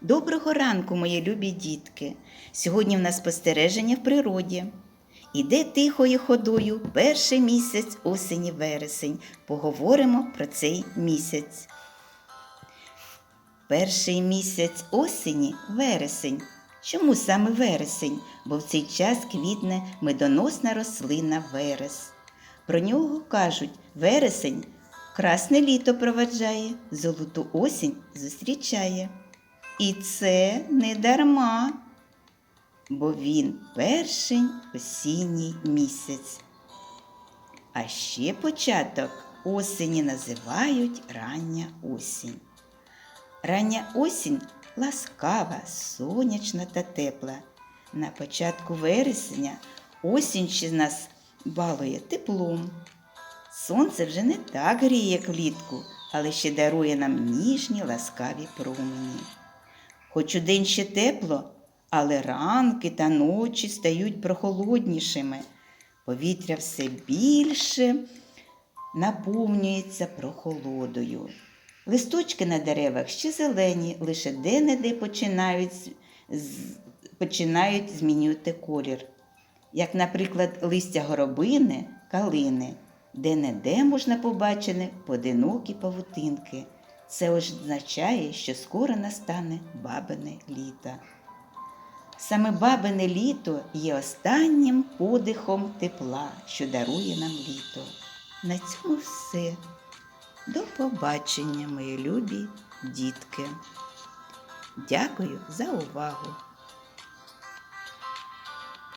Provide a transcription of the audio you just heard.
Доброго ранку, мої любі дітки. Сьогодні в нас спостереження в природі. Іде тихою ходою перший місяць осені вересень. Поговоримо про цей місяць. Перший місяць осені вересень. Чому саме вересень? Бо в цей час квітне медоносна рослина верес. Про нього кажуть, вересень красне літо проваджає, золоту осінь зустрічає. І це не дарма, бо він перший осінній місяць. А ще початок осені називають рання осінь. Рання осінь ласкава, сонячна та тепла. На початку вересня осінь ще нас балує теплом. Сонце вже не так гріє, як влітку, але ще дарує нам ніжні ласкаві промені. Хоч у день ще тепло, але ранки та ночі стають прохолоднішими. Повітря все більше наповнюється прохолодою. Листочки на деревах ще зелені, лише де-не-де починають, починають змінювати колір. Як, наприклад, листя горобини, калини, де-не-де можна побачити поодинокі павутинки. Це означає, що скоро настане бабине літо. Саме бабине літо є останнім подихом тепла, що дарує нам літо. На цьому все. До побачення, мої любі дітки. Дякую за увагу!